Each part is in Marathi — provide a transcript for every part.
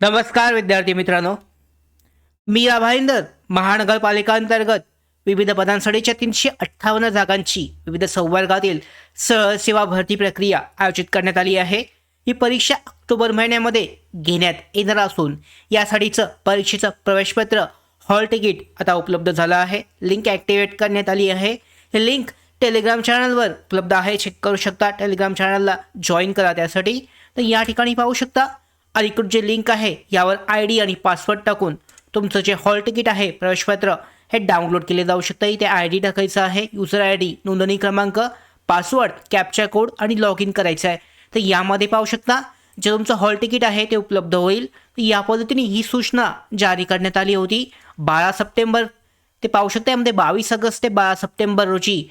नमस्कार विद्यार्थी मित्रांनो. मी भाईंदर महानगरपालिका अंतर्गत विविध पदांसाठीच्या तीनशे अठ्ठावन्न जागांची विविध संवर्गातील सहल सेवा भरती प्रक्रिया आयोजित करण्यात आली आहे. ही परीक्षा ऑक्टोबर महिन्यामध्ये घेण्यात येणार असून यासाठीचं परीक्षेचं प्रवेशपत्र हॉल तिकीट आता उपलब्ध झालं आहे. लिंक ॲक्टिवेट करण्यात आली आहे. हे लिंक टेलिग्राम चॅनलवर उपलब्ध आहे. चेक करू शकता. टेलिग्राम चॅनलला जॉईन करा त्यासाठी. तर या ठिकाणी पाहू शकता अलीकडे जे लिंक आहे यावर आय डी आणि पासवर्ड टाकून तुमचं जे हॉल तिकीट आहे प्रवेशपत्र हे डाउनलोड केले जाऊ शकतं. इथे आय डी टाकायचं आहे युजर आय डी नोंदणी क्रमांक पासवर्ड कॅप्चा कोड आणि लॉग इन करायचं आहे. तर यामध्ये पाहू शकता जे तुमचं हॉल तिकीट आहे ते उपलब्ध होईल. तर या पद्धतीने ही सूचना जारी करण्यात आली होती. बारा सप्टेंबर ते पाहू शकता यामध्ये बावीस ऑगस्ट ते बारा सप्टेंबर रोजी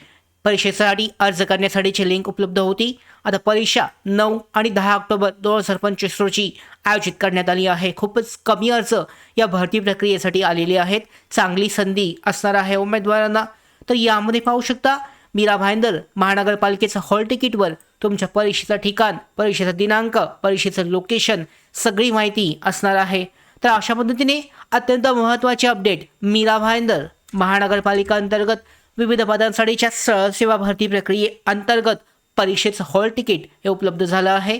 परीक्षेसाठी अर्ज करण्यासाठीची लिंक उपलब्ध होती. आता परीक्षा नऊ आणि दहा ऑक्टोबर दोन हजार पंचवीस रोजी आयोजित करण्यात आली आहे. खूपच कमी अर्ज या भरती प्रक्रियेसाठी आलेले आहेत. चांगली संधी असणार आहे उमेदवारांना. तर यामध्ये पाहू शकता मीरा भाईंदर महानगरपालिकेचं हॉल तिकीटवर तुमच्या परीक्षेचं ठिकाण परीक्षेचा दिनांक परीक्षेचं लोकेशन सगळी माहिती असणार आहे. तर अशा पद्धतीने अत्यंत महत्त्वाचे अपडेट मीरा भाईंदर महानगरपालिका अंतर्गत विविध पदांसाठीच्या सरळ सेवा भरती प्रक्रिये अंतर्गत परीक्षेचं हॉल तिकीट हे उपलब्ध झालं आहे.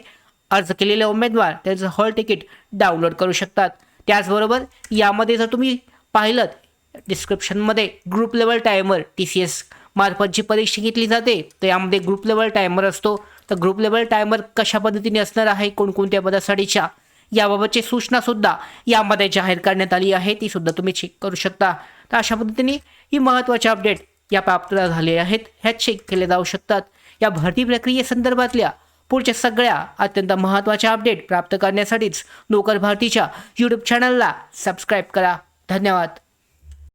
अर्ज केलेले उमेदवार त्याचं हॉल तिकीट डाउनलोड करू शकतात. त्याचबरोबर यामध्ये जर तुम्ही पाहिलं डिस्क्रिप्शनमध्ये group level timer T C S मार्फत जी परीक्षा घेतली जाते तर यामध्ये ग्रुप लेवल टायमर असतो. तर ग्रुप लेवल टायमर कशा पद्धतीने असणार आहे? कोणकोणत्या पदासाठीच्या? याबाबतची सूचनासुद्धा यामध्ये जाहीर करण्यात आली आहे. ती सुद्धा तुम्ही चेक करू शकता. तर अशा पद्धतीने ही महत्त्वाची अपडेट या प्राप्त झाले आहेत. ह्यात चेक केले जाऊ शकतात. या भरती प्रक्रियेसंदर्भातल्या पुढच्या सगळ्या अत्यंत महत्त्वाच्या अपडेट प्राप्त करण्यासाठीच नोकर भारतीच्या यूट्यूब चॅनलला सबस्क्राईब करा. धन्यवाद.